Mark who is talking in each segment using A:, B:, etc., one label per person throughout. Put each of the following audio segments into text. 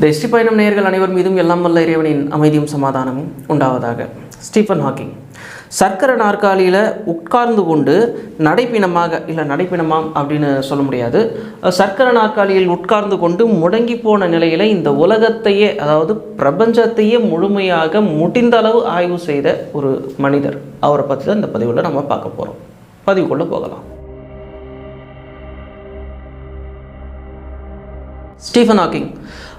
A: இந்த எஸ்டி பயணம் நேர்கள் அனைவர் மீதும் எல்லாம் வல்ல இறைவனின் அமைதியும் சமாதானமும் உண்டாவதாக. Stephen Hawking. சர்க்கரை நாற்காலியில் உட்கார்ந்து கொண்டு நடைப்பிணமாக இல்லை நடைப்பிணமாம் அப்படின்னு சொல்ல முடியாது. சர்க்கரை நாற்காலியில் உட்கார்ந்து கொண்டு முடங்கி போன நிலையில் இந்த உலகத்தையே அதாவது பிரபஞ்சத்தையே முழுமையாக முடிந்த அளவு ஆய்வு செய்த ஒரு மனிதர். அவரை பற்றி தான் இந்த பதிவில் நம்ம பார்க்க போகிறோம் பதிவுக்குள்ளே போகலாம். Stephen Hawking.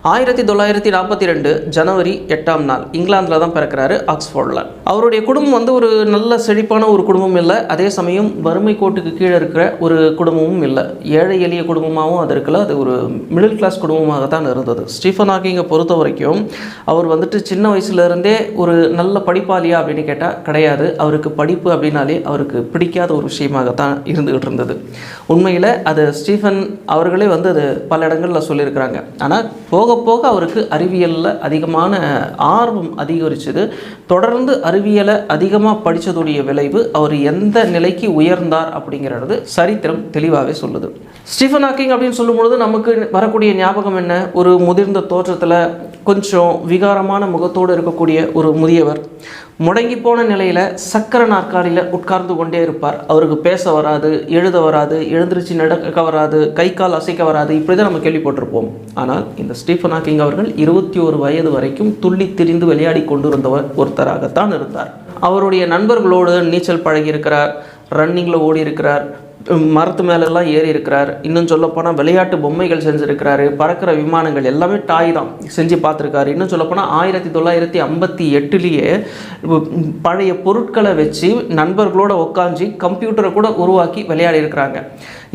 A: ஆயிரத்தி தொள்ளாயிரத்தி நாற்பத்தி ரெண்டு ஜனவரி எட்டாம் நாள் இங்கிலாந்தில் தான் பிறக்கிறாரு ஆக்ஸ்ஃபோர்டில் அவருடைய குடும்பம் வந்து ஒரு நல்ல செழிப்பான ஒரு குடும்பம் இல்லை. அதே சமயம் வறுமை கோட்டுக்கு கீழே இருக்கிற ஒரு குடும்பமும் இல்லை. ஏழை எளிய குடும்பமாகவும் அது இருக்கல. அது ஒரு மிடில் கிளாஸ் குடும்பமாக தான் இருந்தது. ஸ்டீஃபன் ஹாக்கிங்கை பொறுத்த வரைக்கும் அவர் வந்துட்டு சின்ன வயசுலேருந்தே ஒரு நல்ல படிப்பாளியா அப்படின்னு கேட்டால் கிடையாது. அவருக்கு படிப்பு அப்படின்னாலே அவருக்கு பிடிக்காத ஒரு விஷயமாகத்தான் இருந்துகிட்டு இருந்தது. உண்மையில் அது ஸ்டீஃபன் அவர்களே வந்து அது பல இடங்களில் சொல்லியிருக்கிறாங்க. ஆனால் போக போக அவருக்கு அறிவியலில் அதிகமான ஆர்வம் அதிகரிச்சது. தொடர்ந்து அறிவியலை அதிகமாக படித்ததுடைய விளைவு அவர் எந்த நிலைக்கு உயர்ந்தார் அப்படிங்கிறது சரித்திரம் தெளிவாகவே சொல்லுது. ஸ்டீஃபன் ஹாக்கிங் அப்படின்னு சொல்லும்பொழுது நமக்கு வரக்கூடிய ஞாபகம் என்ன? ஒரு முதிர்ந்த தோற்றத்தில் கொஞ்சம் விகாரமான முகத்தோடு இருக்கக்கூடிய ஒரு முதியவர் முடங்கி போன நிலையில் சக்கர நாற்காலியில் உட்கார்ந்து கொண்டே இருப்பார். அவருக்கு பேச வராது எழுத வராது எழுந்திருச்சு நடக்க வராது கை கால் அசைக்க வராது இப்படி தான் நம்ம கேள்விப்பட்டிருப்போம். ஆனால் இந்த ஸ்டீஃபன் ஹாக்கிங் அவர்கள் இருபத்தி ஒரு வயது வரைக்கும் துள்ளி திரிந்து விளையாடி கொண்டிருந்தவர் ஒருத்தராகத்தான் இருந்தார். அவருடைய நண்பர்களோடு நீச்சல் பழகியிருக்கிறார் ரன்னிங்கில் ஓடி இருக்கிறார் மரத்து மேலெல்லாம் ஏறி இருக்கிறார். இன்னும் சொல்லப்போனால் விளையாட்டு பொம்மைகள் செஞ்சுருக்கிறாரு. பறக்கிற விமானங்கள் எல்லாமே டாய் தான் செஞ்சு பார்த்துருக்காரு. இன்னும் சொல்லப்போனால் ஆயிரத்தி தொள்ளாயிரத்தி ஐம்பத்தி எட்டுலேயே பழைய பொருட்களை வச்சு நண்பர்களோட உட்காந்து கம்ப்யூட்டரை கூட உருவாக்கி விளையாடி இருக்கிறாங்க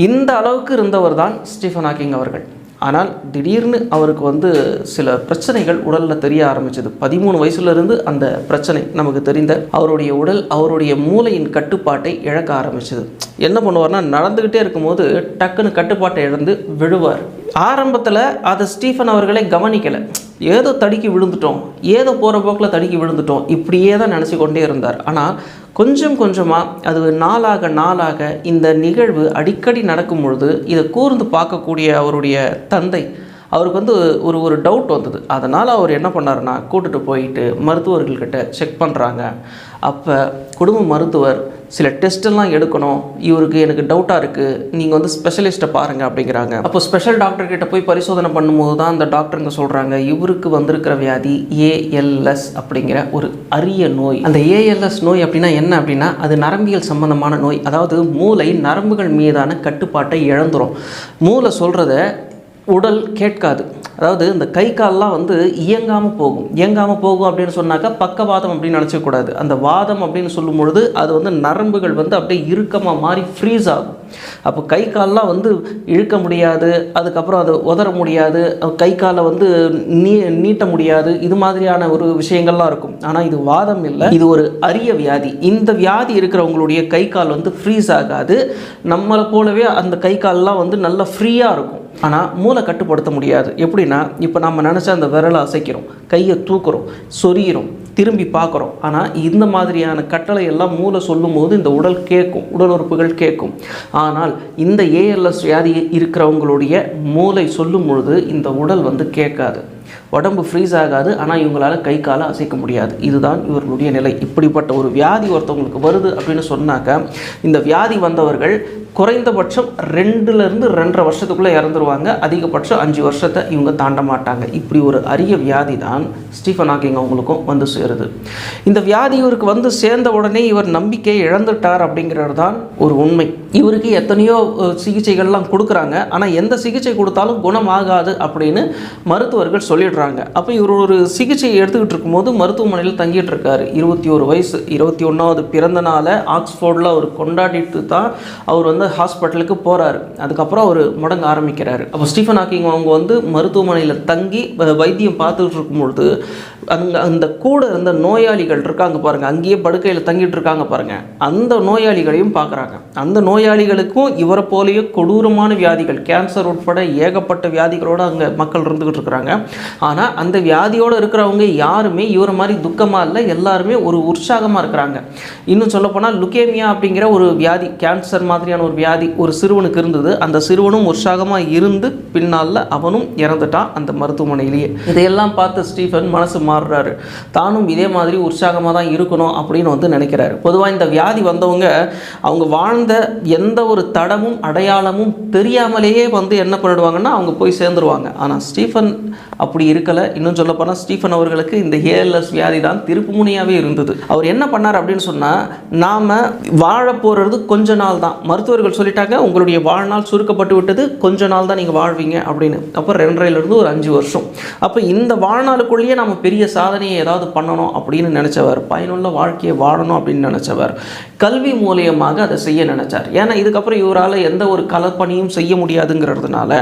A: இந்த அளவுக்கு இருந்தவர் தான் ஸ்டீஃபன் ஹாக்கிங் அவர்கள். ஆனால் திடீர்னு அவருக்கு வந்து சில பிரச்சனைகள் உடலில் தெரிய ஆரம்பிச்சது. பதிமூணு வயசுலேருந்து அந்த பிரச்சனை நமக்கு தெரிந்த அவருடைய உடல் அவருடைய மூளையின் கட்டுப்பாட்டை இழக்க ஆரம்பிச்சது. என்ன பண்ணுவார்னா நடந்துக்கிட்டே இருக்கும்போது டக்குன்னு கட்டுப்பாட்டை இழந்து விழுவார். ஆரம்பத்தில் அதை ஸ்டீஃபன் அவர்களே கவனிக்கலை. ஏதோ தடுக்கி விழுந்துட்டோம். ஏதோ போகிற போக்கில் தடுக்கி விழுந்துட்டோம். இப்படியே தான் நினச்சி கொண்டே இருந்தார். ஆனால் கொஞ்சம் கொஞ்சமாக அது நாளாக நாளாக இந்த நிகழ்வு அடிக்கடி நடக்கும் பொழுது இதை கூர்ந்து பார்க்கக்கூடிய அவருடைய தந்தை அவருக்கு வந்து ஒரு ஒரு டவுட் வந்தது. அதனால் அவர் என்ன பண்ணாருன்னா கூட்டுட்டு போயிட்டு மருத்துவர்கள்கிட்ட செக் பண்ணுறாங்க அப்போ குடும்ப மருத்துவர் சில டெஸ்ட்டெல்லாம் எடுக்கணும். இவருக்கு எனக்கு டவுட்டாக இருக்குது நீங்கள் வந்து ஸ்பெஷலிஸ்ட்டை பாருங்கள் அப்படிங்கிறாங்க. அப்போ ஸ்பெஷல் டாக்டர்கிட்ட போய் பரிசோதனை பண்ணும்போது தான் அந்த டாக்டருங்க சொல்கிறாங்க இவருக்கு வந்திருக்கிற வியாதி ஏஎல்எஸ் அப்படிங்கிற ஒரு அரிய நோய். அந்த ஏஎல்எஸ் நோய் அப்படின்னா என்ன அப்படின்னா அது நரம்பியல் சம்பந்தமான நோய். அதாவது மூளை நரம்புகள் மீதான கட்டுப்பாட்டை இழந்துரும். மூளை சொல்கிறத உடல் கேட்காது. அதாவது இந்த கை கால்லாம் வந்து இயங்காமல் போகும். இயங்காமல் போகும் அப்படின்னு சொன்னாக்கா பக்கவாதம் அப்படின்னு நினச்சக்கூடாது அந்த வாதம் அப்படின்னு சொல்லும் பொழுது அது வந்து நரம்புகள் வந்து அப்படியே இறுக்கமாக மாறி ஃப்ரீஸ் ஆகும். அப்போ கை கால்லாம் வந்து இழுக்க முடியாது. அதுக்கப்புறம் அது உதற முடியாது. கை காலை வந்து நீ நீட்ட முடியாது. இது மாதிரியான ஒரு விஷயங்கள்லாம் இருக்கும். ஆனால் இது வாதம் இல்லை. இது ஒரு அரிய வியாதி. இந்த வியாதி இருக்கிறவங்களுடைய கை கால் வந்து ஃப்ரீஸ் ஆகாது. நம்மளை போலவே அந்த கை கால்லாம் வந்து நல்லா ஃப்ரீயாக இருக்கும். ஆனால் மூளை கட்டுப்படுத்த முடியாது. எப்படின்னா இப்போ நம்ம நினச்சா அந்த விரலை அசைக்கிறோம் கையை தூக்குறோம் சொரியிறோம் திரும்பி பார்க்குறோம். ஆனால் இந்த மாதிரியான கட்டளை எல்லாம் மூளை சொல்லும்போது இந்த உடல் கேட்கும் உடல் உறுப்புகள் கேட்கும். ஆனால் இந்த ஏஎல்எஸ் வியாதி இருக்கிறவங்களுடைய மூளை சொல்லும் பொழுது இந்த உடல் வந்து கேட்காது. உடம்பு ஃப்ரீஸ் ஆகாது ஆனால் இவங்களால் கை காலை அசைக்க முடியாது. இதுதான் இவர்களுடைய நிலை. இப்படிப்பட்ட ஒரு வியாதி ஒருத்தவங்களுக்கு வருது அப்படின்னு சொன்னாக்க இந்த வியாதி வந்தவர்கள் குறைந்தபட்சம் ரெண்டுலேருந்து ரெண்டரை வருஷத்துக்குள்ளே இறந்துருவாங்க. அதிகபட்சம் அஞ்சு வருஷத்தை இவங்க தாண்ட மாட்டாங்க. இப்படி ஒரு அரிய வியாதி தான் ஸ்டீஃபன் ஹாக்கிங் அவங்களுக்கும் வந்து சேருது. இந்த வியாதி இவருக்கு வந்து சேர்ந்த உடனே இவர் நம்பிக்கையை இழந்துட்டார் அப்படிங்கிறது தான் ஒரு உண்மை. இவருக்கு எத்தனையோ சிகிச்சைகள்லாம் கொடுக்குறாங்க. ஆனால் எந்த சிகிச்சை கொடுத்தாலும் குணமாகாது அப்படின்னு மருத்துவர்கள் போயிடுறாங்க அப்போ இவர் ஒரு சிகிச்சை எடுத்துக்கிட்டு இருக்கும்போது மருத்துவமனையில் தங்கிட்டு இருக்காரு இருபத்தி ஒரு வயசு இருபத்தி ஒன்றாவது பிறந்த நாளை ஆக்ஸ்ஃபோர்டில் அவர் கொண்டாடிட்டு தான் அவர் வந்து ஹாஸ்பிட்டலுக்கு போகிறாரு அதுக்கப்புறம் அவர் முடங்க ஆரம்பிக்கிறாரு. அப்போ ஸ்டீஃபன் ஹாக்கிங் அவங்க வந்து மருத்துவமனையில் தங்கி வ- வைத்தியம் பார்த்துட்டு இருக்கும்பொழுது அங்கே அந்த கூட இருந்த நோயாளிகள் இருக்காங்க பாருங்கள் அங்கேயே படுக்கையில் தங்கிட்டு இருக்காங்க பாருங்கள் அந்த நோயாளிகளையும் பார்க்குறாங்க. அந்த நோயாளிகளுக்கும் இவரை போலேயே கொடூரமான வியாதிகள் கேன்சர் உட்பட ஏகப்பட்ட வியாதிகளோடு அங்கே மக்கள் இருந்துக்கிட்டு இருக்கிறாங்க. ஆனால் அந்த வியாதியோடு இருக்கிறவங்க யாருமே இவரை மாதிரி துக்கமாக இல்லை எல்லாருமே ஒரு உற்சாகமாக இருக்கிறாங்க. இன்னும் சொல்லப்போனால் லுக்கேமியா அப்படிங்கிற ஒரு வியாதி கேன்சர் மாதிரியான ஒரு வியாதி ஒரு சிறுவனுக்கு இருந்தது. அந்த சிறுவனும் உற்சாகமாக இருந்து பின்னால் அவனும் இறந்துட்டான் அந்த மருத்துவமனையிலேயே. இதையெல்லாம் பார்த்து ஸ்டீஃபன் மனசு மா மாறுறாரு. தானும் இதே மாதிரி உற்சாகமாக தான் இருக்கணும் அப்படின்னு வந்து நினைக்கிறாரு. பொதுவாக இந்த வியாதி வந்தவங்க அவங்க வாழ்ந்த எந்த ஒரு தடமும் அடையாளமும் தெரியாமலேயே வந்து என்ன பண்ணிடுவாங்கன்னா அவங்க போய் சேர்ந்துருவாங்க. ஆனால் ஸ்டீஃபன் அப்படி இருக்கலை. இன்னும் சொல்லப்போனால் ஸ்டீஃபன் அவர்களுக்கு இந்த ஏஎல்எஸ் வியாதி தான் திருப்புமுனையாகவே இருந்தது. அவர் என்ன பண்ணார் அப்படின்னு சொன்னால் நாம் வாழ போகிறது கொஞ்ச நாள் தான். மருத்துவர்கள் சொல்லிட்டாங்க உங்களுடைய வாழ்நாள் சுருக்கப்பட்டு விட்டது கொஞ்ச நாள் தான் நீங்கள் வாழ்வீங்க அப்படின்னு. அப்போ ரெண்டரைலேருந்து ஒரு அஞ்சு வருஷம். அப்போ இந்த வாழ்நாளுக்குள்ளேயே நம்ம பெரிய சாதனையை ஏதாவது பண்ணணும் அப்படின்னு நினச்சவர் பயனுள்ள வாழ்க்கையை வாழணும் அப்படின்னு நினச்சவர் கல்வி மூலியமாக அதை செய்ய நினச்சார். ஏன்னா இதுக்கப்புறம் இவரால் எந்த ஒரு கலப்பணியும் செய்ய முடியாதுங்கிறதுனால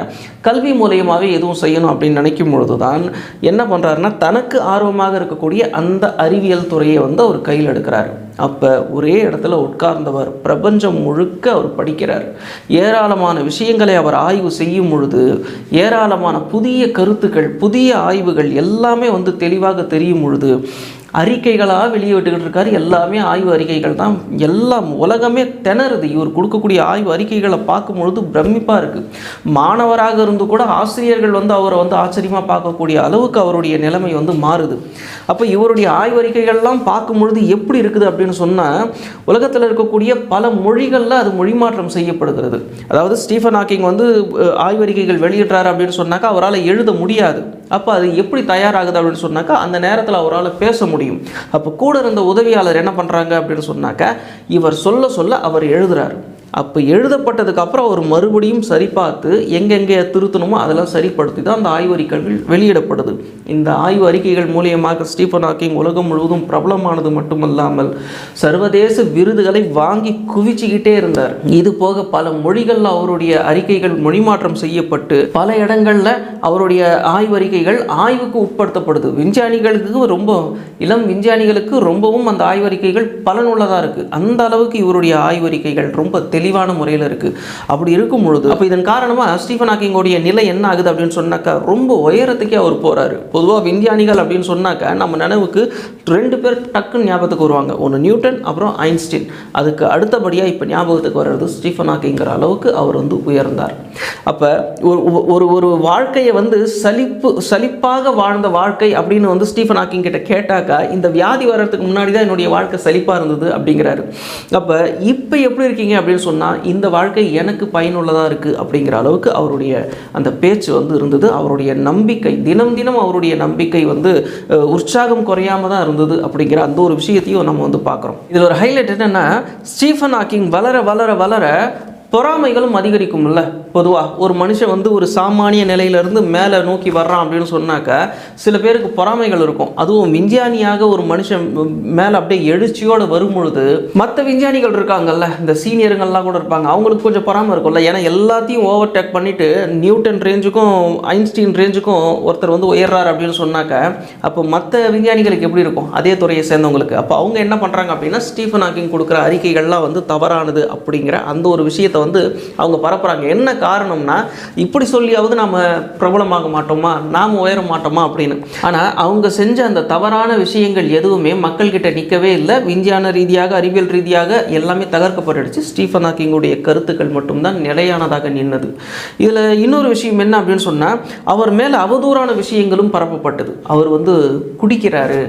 A: கல்வி மூலியமாகவே எதுவும் செய்யணும் அப்படின்னு நினைக்கும் பொழுது தான் என்ன பண்ணுறாருன்னா தனக்கு ஆர்வமாக இருக்கக்கூடிய அந்த அறிவியல் துறையை வந்து அவர் கையில் எடுக்கிறார். அப்போ ஒரே இடத்துல உட்கார்ந்தவர் பிரபஞ்சம் முழுக்க அவர் படிக்கிறார். ஏராளமான விஷயங்களை அவர் ஆய்வு செய்யும் பொழுது ஏராளமான புதிய கருத்துக்கள் புதிய ஆய்வுகள் எல்லாமே வந்து தெளிவாக தெரியும் பொழுது அறிக்கைகளாக வெளியே விட்டுக்கிட்டு இருக்காரு எல்லாமே ஆய்வு அறிக்கைகள் தான். எல்லாம் உலகமே திணறுது. இவர் கொடுக்கக்கூடிய ஆய்வு அறிக்கைகளை பார்க்கும் பொழுது பிரமிப்பாக இருக்குது மாணவராக இருந்து கூட ஆசிரியர்கள் வந்து அவரை வந்து ஆச்சரியமாக பார்க்கக்கூடிய அளவுக்கு அவருடைய நிலைமை வந்து மாறுது. அப்போ இவருடைய ஆய்வு அறிக்கைகள்லாம் பார்க்கும் பொழுது எப்படி இருக்குது அப்படின்னு சொன்னால் உலகத்தில் இருக்கக்கூடிய பல மொழிகளில் அது மொழிமாற்றம் செய்யப்படுகிறது. அதாவது ஸ்டீஃபன் ஹாக்கிங் வந்து ஆய்வறிக்கைகள் வெளியிடுறாரு அப்படின்னு சொன்னாக்கா அவரால் எழுத முடியாது. அப்போ அது எப்படி தயாராகுது அப்படின்னு சொன்னாக்கா அந்த நேரத்தில் அவரால் பேச முடியும். அப்போ கூட இருந்த உதவியாளர் என்ன பண்ணுறாங்க அப்படின்னு சொன்னாக்க இவர் சொல்ல சொல்ல அவர் எழுதுறாரு. அப்போ எழுதப்பட்டதுக்கு அப்புறம் அவர் மறுபடியும் சரி பார்த்து எங்கெங்கே திருத்தணுமோ அதெல்லாம் சரிப்படுத்தி தான் அந்த ஆய்வறிக்கைகள் வெளியிடப்படுது. இந்த ஆய்வு அறிக்கைகள் மூலியமாக ஸ்டீஃபன் ஹாக்கிங் உலகம் முழுவதும் பிரபலமானது மட்டுமல்லாமல் சர்வதேச விருதுகளை வாங்கி குவிச்சுக்கிட்டே இருந்தார். இது போக பல மொழிகளில் அவருடைய அறிக்கைகள் மொழிமாற்றம் செய்யப்பட்டு பல இடங்களில் அவருடைய ஆய்வறிக்கைகள் ஆய்வுக்கு உட்படுத்தப்படுது. விஞ்ஞானிகளுக்கு ரொம்ப இளம் விஞ்ஞானிகளுக்கு ரொம்பவும் அந்த ஆய்வறிக்கைகள் பலனுள்ளதாக இருக்குது அந்த அளவுக்கு இவருடைய ஆய்வறிக்கைகள் ரொம்ப தெளிவு தெளிவான முறையில் இருக்குது அப்படி இருக்கும் பொழுது அப்போ இதன் காரணமாக ஸ்டீஃபன் ஹாக்கிங்கோடைய நிலை என்ன ஆகுது அப்படின்னு சொன்னாக்கா ரொம்ப உயரத்துக்கே அவர் போகிறாரு பொதுவாக விஞ்ஞானிகள் அப்படின்னு சொன்னாக்கா நம்ம நினைவுக்கு ரெண்டு பேர் டக்குன்னு ஞாபகத்துக்கு வருவாங்க. ஒன்று நியூட்டன் அப்புறம் ஐன்ஸ்டீன். அதுக்கு அடுத்தபடியாக இப்போ ஞாபகத்துக்கு வர்றது ஸ்டீஃபன் ஹாக்கிங்கிற அளவுக்கு அவர் வந்து உயர்ந்தார். அப்போ ஒரு ஒரு ஒரு வாழ்க்கையை வந்து சலிப்பு சலிப்பாக வாழ்ந்த வாழ்க்கை அப்படின்னு வந்து ஸ்டீஃபன் ஹாக்கிங் கிட்ட கேட்டாக்கா இந்த வியாதி வர்றதுக்கு முன்னாடி தான் என்னுடைய வாழ்க்கை சலிப்பாக இருந்தது அப்படிங்கிறாரு. அப்போ இப்போ எப்படி இருக்கீங்க அப்படின்னு சொன்னால் இந்த வாழ்க்கை எனக்கு பயனுள்ளதாக இருக்குது அப்படிங்கிற அளவுக்கு அவருடைய அந்த பேச்சு வந்து இருந்தது. அவருடைய நம்பிக்கை தினம் தினம் அவருடைய நம்பிக்கை வந்து உற்சாகம் குறையாம தான் இருந்தது அப்படிங்கிற அந்த ஒரு விஷயத்தையும் நம்ம வந்து பார்க்குறோம். இதில் ஒரு ஹைலைட் என்னென்னா ஸ்டீஃபன் ஹாக்கிங் வளர வளர வளர பொறாமைகளும் அதிகரிக்கும்ல. பொதுவாக ஒரு மனுஷன் வந்து ஒரு சாமானிய நிலையிலேருந்து மேலே நோக்கி வர்றான் அப்படின்னு சொன்னாக்க சில பேருக்கு பொறாமைகள் இருக்கும். அதுவும் விஞ்ஞானியாக ஒரு மனுஷன் மேலே அப்படியே எழுச்சியோடு வரும் பொழுது மற்ற விஞ்ஞானிகள் இருக்காங்கல்ல இந்த சீனியருங்கள்லாம் கூட இருப்பாங்க. அவங்களுக்கு கொஞ்சம் பொறாமை இருக்கும்ல. ஏன்னா எல்லாத்தையும் ஓவர் டேக் பண்ணிவிட்டு நியூட்டன் ரேஞ்சுக்கும் ஐன்ஸ்டீன் ரேஞ்சுக்கும் ஒருத்தர் வந்து உயர்றாரு அப்படின்னு சொன்னாக்க அப்போ மற்ற விஞ்ஞானிகளுக்கு எப்படி இருக்கும்? அதே துறையை சேர்ந்தவங்களுக்கு. அப்போ அவங்க என்ன பண்ணுறாங்க அப்படின்னா ஸ்டீஃபன் ஹாக்கிங் கொடுக்குற அறிக்கைகள்லாம் வந்து தவறானது அப்படிங்கிற அந்த ஒரு விஷயத்தை வந்து அவங்க பரப்புகிறாங்க என்ன காரணம்னா இப்படி சொல்லியாவது நாம் பிரபலமாக மாட்டோமா? நாம் உயர மாட்டோமா அப்படின்னு. ஆனால் அவங்க செஞ்ச அந்த தவறான விஷயங்கள் எதுவுமே மக்கள்கிட்ட நிற்கவே இல்லை. விஞ்ஞான ரீதியாக அறிவியல் ரீதியாக எல்லாமே தகர்க்கப்பட்டுடுச்சு. ஸ்டீஃபன் ஹாக்கிங்குடைய கருத்துக்கள் மட்டும்தான் நிலையானதாக நின்னது. இதில் இன்னொரு விஷயம் என்ன அப்படின்னு சொன்னால் அவர் மேலே அவதூறான விஷயங்களும் பரப்பப்பட்டது. அவர் வந்து குடிக்கிறாரு.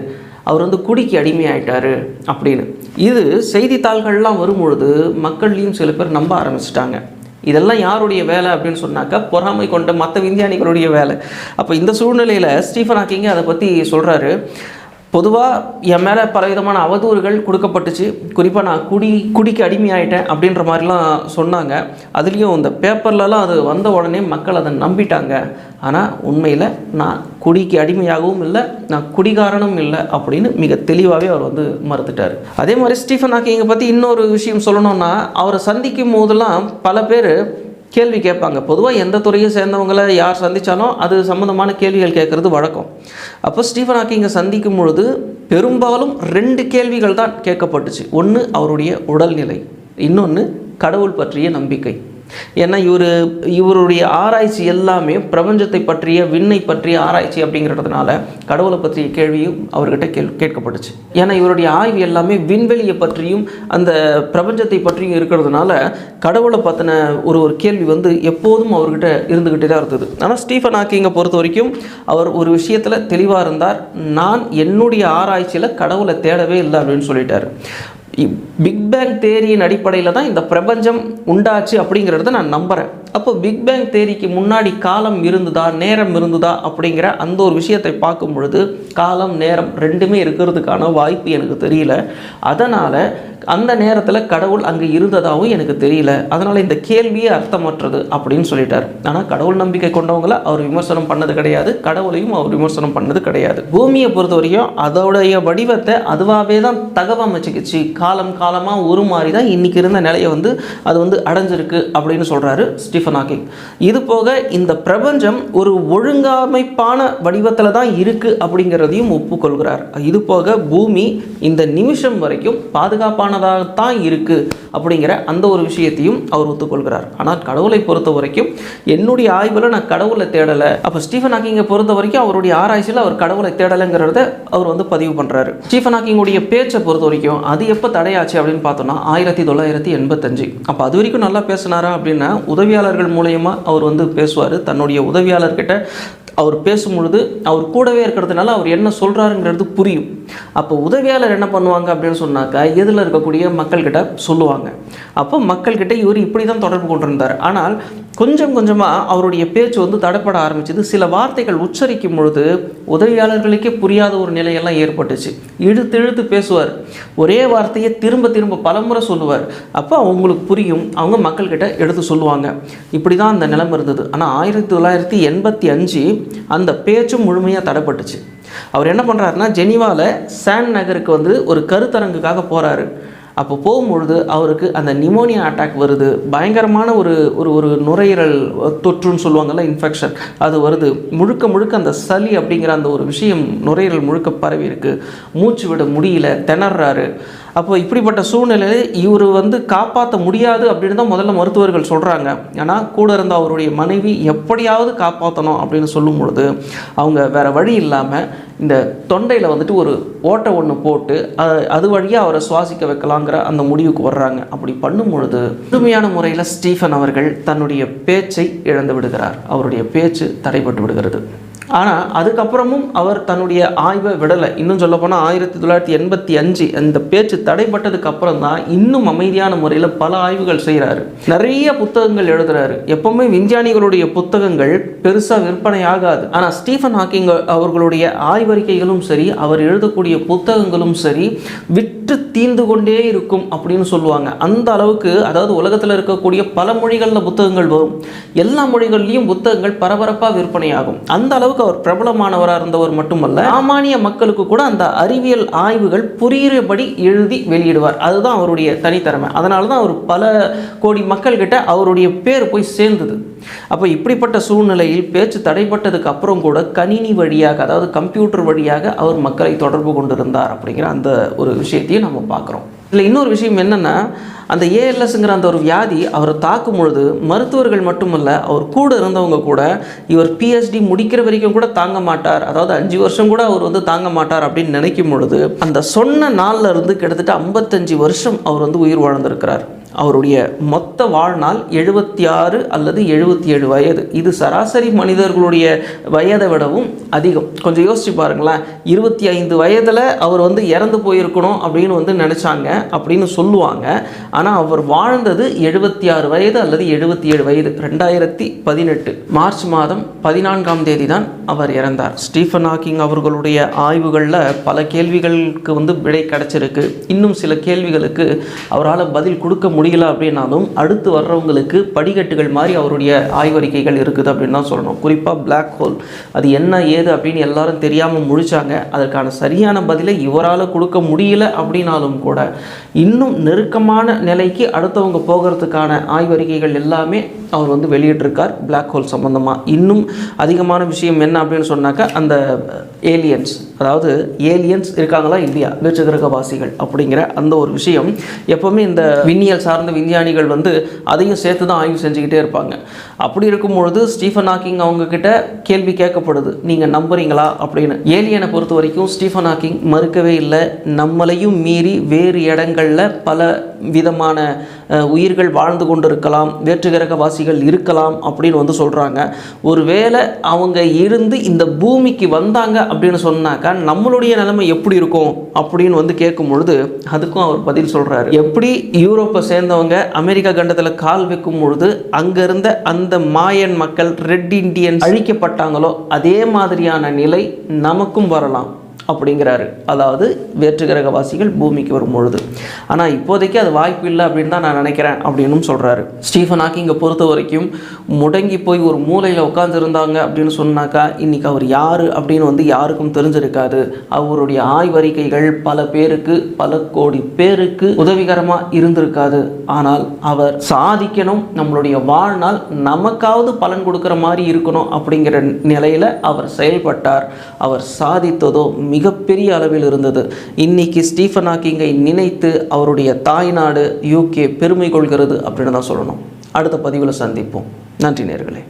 A: அவர் வந்து குடிக்கு அடிமையாயிட்டாரு அப்படின்னு. இது செய்தித்தாள்கள்லாம் வரும்பொழுது மக்கள்லையும் சில பேர் நம்ப ஆரம்பிச்சிட்டாங்க. இதெல்லாம் யாருடைய வேலை அப்படின்னு சொன்னாக்கா பொறாமை கொண்ட மற்ற விஞ்ஞானிகளுடைய வேலை. அப்போ இந்த சூழ்நிலையில் ஸ்டீஃபன் ஹாக்கிங்க அதை பற்றி சொல்கிறாரு பொதுவாக என் மேலே பலவிதமான அவதூறுகள் கொடுக்கப்பட்டுச்சு. குறிப்பாக நான் குடி குடிக்கு அடிமையாயிட்டேன் அப்படின்ற மாதிரிலாம் சொன்னாங்க. அதுலேயும் இந்த பேப்பர்லலாம் அது வந்த உடனே மக்கள் அதை நம்பிட்டாங்க. ஆனால் உண்மையில் நான் குடிக்கு அடிமையாகவும் இல்லை நான் குடிகாரனும் இல்லை அப்படின்னு மிக தெளிவாகவே அவர் வந்து மறுத்துட்டார். அதே மாதிரி ஸ்டீஃபன் ஹாக்கிங்கை பற்றி இன்னொரு விஷயம் சொல்லணும்னா அவரை சந்திக்கும் போதெல்லாம் பல பேர் கேள்வி கேட்பாங்க. பொதுவாக எந்த துறையை சேர்ந்தவங்களை யார் சந்தித்தாலும் அது சம்மந்தமான கேள்விகள் கேட்குறது வழக்கம். அப்போ ஸ்டீஃபன் ஹாக்கிங்கை சந்திக்கும் பொழுது பெரும்பாலும் ரெண்டு கேள்விகள் தான் கேட்கப்பட்டுச்சு. ஒன்று அவருடைய உடல்நிலை இன்னொன்று கடவுள் பற்றிய நம்பிக்கை. ஏன்னா இவர் இவருடைய ஆராய்ச்சி எல்லாமே பிரபஞ்சத்தை பற்றிய விண்ணை பற்றிய ஆராய்ச்சி அப்படிங்கிறதுனால கடவுளை பற்றிய கேள்வியும் அவர்கிட்ட கேள் கேட்கப்பட்டுச்சு. ஏன்னா இவருடைய ஆய்வு எல்லாமே விண்வெளியை பற்றியும் அந்த பிரபஞ்சத்தை பற்றியும் இருக்கிறதுனால கடவுளை பற்றின ஒரு ஒரு கேள்வி வந்து எப்போதும் அவர்கிட்ட இருந்துக்கிட்டே தான் இருந்தது. ஆனால் ஸ்டீஃபன் ஹாக்கிங்கை பொறுத்த வரைக்கும் அவர் ஒரு விஷயத்தில் தெளிவாக இருந்தார். நான் என்னுடைய ஆராய்ச்சியில் கடவுளை தேடவே இல்லை அப்படின்னு சொல்லிட்டார். பிக் பேங் தேரியின் அடிப்படையில் தான் இந்த பிரபஞ்சம் உண்டாச்சு அப்படிங்கிறத நான் நம்புகிறேன் அப்போ பிக் பேங் தேரிக்கு முன்னாடி காலம் இருந்ததா நேரம் இருந்ததா அப்படிங்கிற அந்த ஒரு விஷயத்தை பார்க்கும் பொழுது காலம் நேரம் ரெண்டுமே இருக்கிறதுக்கான வாய்ப்பு எனக்கு தெரியல. அதனால் அந்த நேரத்தில் கடவுள் அங்கே இருந்ததாகவும் எனக்கு தெரியல. அதனால் இந்த கேள்வியே அர்த்தமற்றது அப்படின்னு சொல்லிட்டார். ஆனால் கடவுள் நம்பிக்கை கொண்டவங்கள அவர் விமர்சனம் பண்ணது கிடையாது. கடவுளையும் அவர் விமர்சனம் பண்ணது கிடையாது. பூமியை பொறுத்தவரையும் அதோடைய வடிவத்தை அதுவாகவே தான் தகவமைச்சுக்கிச்சு காலம் காலமாக ஒரு மாதிரி தான் இன்றைக்கி இருந்த நிலையை வந்து அது வந்து அடைஞ்சிருக்கு அப்படின்னு சொல்கிறாரு ஸ்டிஃப் ஹாக்கிங் இது போக இந்த பிரபஞ்சம் ஒரு ஒழுங்கமைப்பான வடிவத்தில் தான் இருக்குது அப்படிங்கிறதையும் ஒப்புக்கொள்கிறார். இது போக பூமி இந்த நிமிஷம் வரைக்கும் பாதுகாப்பானதாக தான் இருக்குது அப்படிங்கிற அந்த ஒரு விஷயத்தையும் அவர் ஒத்துக்கொள்கிறார். ஆனால் கடவுளை பொறுத்த வரைக்கும் என்னுடைய ஆய்வில் நான் கடவுளை தேடலை. அப்போ ஸ்டீஃபன் ஹாக்கிங்கை பொறுத்த வரைக்கும் அவருடைய ஆராய்ச்சியில் அவர் கடவுளை தேடலைங்கிறத அவர் வந்து பதிவு பண்ணுறாரு ஸ்டீஃபன் ஹாக்கிங்குடைய பேச்சை பொறுத்த வரைக்கும் அது எப்போ தடையாச்சு அப்படின்னு பார்த்தோம்னா ஆயிரத்தி தொள்ளாயிரத்தி எண்பத்தஞ்சு. அப்போ அது வரைக்கும் நல்லா பேசினாரா அப்படின்னா உதவியாளர் உதவியாளர்கள் மூலயமா அவர் வந்து பேசுவார். தன்னுடைய உதவியாளர்கிட்ட அவர் பேசும்பொழுது அவர் கூடவே இருக்கிறதுனால அவர் என்ன சொல்கிறாருங்கிறது புரியும். அப்போ உதவியாளர் என்ன பண்ணுவாங்க அப்படின்னு சொன்னாக்கா எதில் இருக்கக்கூடிய மக்கள்கிட்ட சொல்லுவாங்க. அப்போ மக்கள்கிட்ட இவர் இப்படி தான் தொடர்பு கொண்டிருந்தார். ஆனால் கொஞ்சம் கொஞ்சமாக அவருடைய பேச்சு வந்து தடைப்பட ஆரம்பிச்சது. சில வார்த்தைகள் உச்சரிக்கும் பொழுது உதவியாளர்களுக்கே புரியாத ஒரு நிலையெல்லாம் ஏற்பட்டுச்சு. இழுத்து இழுத்து பேசுவார். ஒரே வார்த்தையை திரும்ப திரும்ப பலமுறை சொல்லுவார். அப்போ அவங்களுக்கு புரியும். அவங்க மக்கள்கிட்ட எடுத்து சொல்லுவாங்க. இப்படி தான் அந்த நிலைமை இருந்தது. ஆனால் ஆயிரத்தி தொள்ளாயிரத்தி எண்பத்தி அஞ்சு அந்த பேச்சும் முழுமையாக தடைப்பட்டுச்சு. அவர் என்ன பண்ணுறாருன்னா ஜெனிவாவில் சான் நகருக்கு வந்து ஒரு கருத்தரங்குக்காக போகிறாரு அப்போ போகும்பொழுது அவருக்கு அந்த நிமோனியா அட்டாக் வருது. பயங்கரமான ஒரு ஒரு ஒரு நுரையீரல் தொற்றுன்னு சொல்லுவாங்கல்ல இன்ஃபெக்ஷன் அது வருது. முழுக்க முழுக்க அந்த சளி அப்படிங்கிற அந்த ஒரு விஷயம் நுரையீரல் முழுக்க பரவி இருக்குது மூச்சு விட முடியல திணறாரு. அப்போ இப்படிப்பட்ட சூழ்நிலையில் இவர் வந்து காப்பாற்ற முடியாது அப்படின்னு தான் முதல்ல மருத்துவர்கள் சொல்கிறாங்க ஏன்னா கூட இருந்த அவருடைய மனைவி எப்படியாவது காப்பாற்றணும் அப்படின்னு சொல்லும் பொழுது அவங்க வேறு வழி இல்லாமல் இந்த தொண்டையில் வந்துட்டு ஒரு ஓட்டை ஒன்று போட்டு அது அது வழியாக அவரை சுவாசிக்க வைக்கலாங்கிற அந்த முடிவுக்கு வர்றாங்க. அப்படி பண்ணும் பொழுது முழுமையான முறையில் ஸ்டீஃபன் அவர்கள் தன்னுடைய பேச்சை இழந்து விடுகிறார். அவருடைய பேச்சு தடைபட்டு விடுகிறது. ஆனால் அதுக்கப்புறமும் அவர் தன்னுடைய ஆய்வை விடலை. இன்னும் சொல்லப்போனால் ஆயிரத்தி தொள்ளாயிரத்தி எண்பத்தி அஞ்சு அந்த பேச்சு தடைப்பட்டதுக்கு அப்புறம் தான் இன்னும் அமைதியான முறையில் பல ஆய்வுகள் செய்கிறாரு நிறைய புத்தகங்கள் எழுதுறாரு. எப்பவுமே விஞ்ஞானிகளுடைய புத்தகங்கள் பெருசாக விற்பனை ஆகாது. ஆனால் ஸ்டீஃபன் ஹாக்கிங் அவர்களுடைய ஆய்வறிக்கைகளும் சரி அவர் எழுதக்கூடிய புத்தகங்களும் சரி விற்று தீர்ந்து கொண்டே இருக்கும் அப்படின்னு சொல்லுவாங்க. அந்த அளவுக்கு அதாவது உலகத்தில் இருக்கக்கூடிய பல மொழிகளில் புத்தகங்கள் வரும். எல்லா மொழிகள்லையும் புத்தகங்கள் பரபரப்பாக விற்பனையாகும். அந்த அளவுக்கு அவர் பிரபலமானவராக இருந்தவர் மட்டுமல்ல சாமானிய மக்களுக்கு கூட அந்த அறிவியல் ஆய்வுகள் புரியிறபடி எழுதி வெளியிடுவார். அதுதான் அவருடைய தனித்திறமை. அதனால தான் அவர் பல கோடி மக்கள்கிட்ட அவருடைய பேர் போய் சேர்ந்தது. அப்போ இப்படிப்பட்ட சூழ்நிலையில் பேச்சு தடைப்பட்டதுக்கு அப்புறம் கூட கணினி வழியாக அதாவது கம்ப்யூட்டர் வழியாக அவர் மக்களை தொடர்பு கொண்டிருந்தார் அப்படிங்கிற அந்த ஒரு விஷயத்தையும் நம்ம பார்க்குறோம். இதில் இன்னொரு விஷயம் என்னென்னா அந்த ஏஎல்எஸ்ங்கிற அந்த ஒரு வியாதி அவரை தாக்கும் பொழுது மருத்துவர்கள் மட்டுமல்ல அவர் கூட இருந்தவங்க கூட இவர் பிஹெச்டி முடிக்கிற வரைக்கும் கூட தாங்க மாட்டார். அதாவது அஞ்சு வருஷம் கூட அவர் வந்து தாங்க மாட்டார் அப்படின்னு நினைக்கும் பொழுது அந்த சொன்ன நாளில் இருந்து கிட்டத்தட்ட ஐம்பத்தஞ்சு வருஷம் அவர் வந்து உயிர் வாழ்ந்திருக்கிறார். அவருடைய மொத்த வாழ்நாள் எழுபத்தி ஆறு அல்லது எழுபத்தி ஏழு வயது. இது சராசரி மனிதர்களுடைய வயதை விடவும் அதிகம். கொஞ்சம் யோசிச்சு பாருங்களேன். இருபத்தி ஐந்து வயதில் அவர் வந்து இறந்து போயிருக்கணும் அப்படின்னு வந்து நினச்சாங்க அப்படின்னு சொல்லுவாங்க. ஆனால் அவர் வாழ்ந்தது எழுபத்தி ஆறு வயது அல்லது எழுபத்தி ஏழு வயது. ரெண்டாயிரத்தி பதினெட்டு மார்ச் மாதம் பதினான்காம் தேதி தான் அவர் இறந்தார். ஸ்டீஃபன் ஹாக்கிங் அவர்களுடைய ஆய்வுகளில் பல கேள்விகளுக்கு வந்து விடை கிடைச்சிருக்கு. இன்னும் சில கேள்விகளுக்கு அவரால் பதில் கொடுக்க முடியல அப்படின்னாலும் அடுத்து வர்றவங்களுக்கு படிக்கட்டுகள் மாதிரி அவருடைய ஆய்வறிக்கைகள் இருக்குது அப்படின்னு தான் சொல்லணும். குறிப்பாக பிளாக் ஹோல் அது என்ன ஏது அப்படின்னு எல்லாரும் தெரியாமல் முழிச்சாங்க. அதற்கான சரியான பதிலை இவரால் கொடுக்க முடியல அப்படின்னாலும் கூட இன்னும் நெருக்கமான நிலைக்கு அடுத்தவங்க போகிறதுக்கான ஆய்வறிக்கைகள் எல்லாமே அவர் வந்து வெளியிட்டிருக்கார். பிளாக் ஹோல் சம்மந்தமாக இன்னும் அதிகமான விஷயம் என்ன அப்படின்னு சொன்னாக்கா அந்த uh, ஏலியன்ஸ் அதாவது ஏலியன்ஸ் இருக்காங்களா இல்லையா? கிரகவாசிகள் அப்படிங்கிற அந்த ஒரு விஷயம். எப்போவுமே இந்த விண்ணியல் சார்ந்த விஞ்ஞானிகள் வந்து அதையும் சேர்த்து தான் ஆய்வு செஞ்சுக்கிட்டே இருப்பாங்க. அப்படி இருக்கும் பொழுது ஸ்டீஃபன் ஹாக்கிங் அவங்கக்கிட்ட கேள்வி கேட்கப்படுது. நீங்கள் நம்புறீங்களா? அப்படின்னு. ஏலியனை பொறுத்த வரைக்கும் ஸ்டீஃபன் ஹாக்கிங் மறுக்கவே இல்லை. நம்மளையும் மீறி வேறு இடங்களில் பல விதமான உயிர்கள் வாழ்ந்து கொண்டு இருக்கலாம் வேற்றுகிரகவாசிகள் இருக்கலாம் அப்படின்னு வந்து சொல்கிறாங்க ஒருவேளை அவங்க இருந்து இந்த பூமிக்கு வந்தாங்க அப்படின்னு சொன்னாக்கா நம்மளுடைய நிலைமை எப்படி இருக்கும் அப்படின்னு வந்து கேட்கும் பொழுது அதுக்கும் அவர் பதில் சொல்கிறாரு எப்படி யூரோப்பை சேர்ந்தவங்க அமெரிக்கா கண்டத்தில் கால் வைக்கும் பொழுது அங்கேருந்த அந்த மாயன் மக்கள் ரெட் இண்டியன் அழிக்கப்பட்டாங்களோ அதே மாதிரியான நிலை நமக்கும் வரலாம். அப்படிங்கிறாரு. அதாவது வேற்றுகிரகவாசிகள் பூமிக்கு வரும் பொழுது ஆனால் இப்போதைக்கு அது வாய்ப்பு இல்லை அப்படின்னு தான் நான் நினைக்கிறேன் அப்படின்னும் சொல்கிறாரு ஸ்டீஃபன் ஹாக்கிங்கை பொறுத்த வரைக்கும் முடங்கி போய் ஒரு மூலையில் உட்காந்துருந்தாங்க அப்படின்னு சொன்னாக்கா இன்றைக்கி அவர் யார் அப்படின்னு வந்து யாருக்கும் தெரிஞ்சிருக்காது. அவருடைய ஆய்வறிக்கைகள் பல பேருக்கு பல கோடி பேருக்கு உதவிகரமாக இருந்திருக்காது. ஆனால் அவர் சாதிக்கணும் நம்மளுடைய வாழ்நாள் நமக்காவது பலன் கொடுக்குற மாதிரி இருக்கணும் அப்படிங்கிற நிலையில் அவர் செயல்பட்டார். அவர் சாதித்ததோ மிகப்பெரிய அளவில் இருந்தது. இன்னைக்கு ஸ்டீஃபன் ஹாக்கிங்கை நினைத்து அவருடைய தாய்நாடு யூகே பெருமை கொள்கிறது அப்படின்னு தான் சொல்லணும். அடுத்த பதிவில் சந்திப்போம். நன்றி நேர்களே.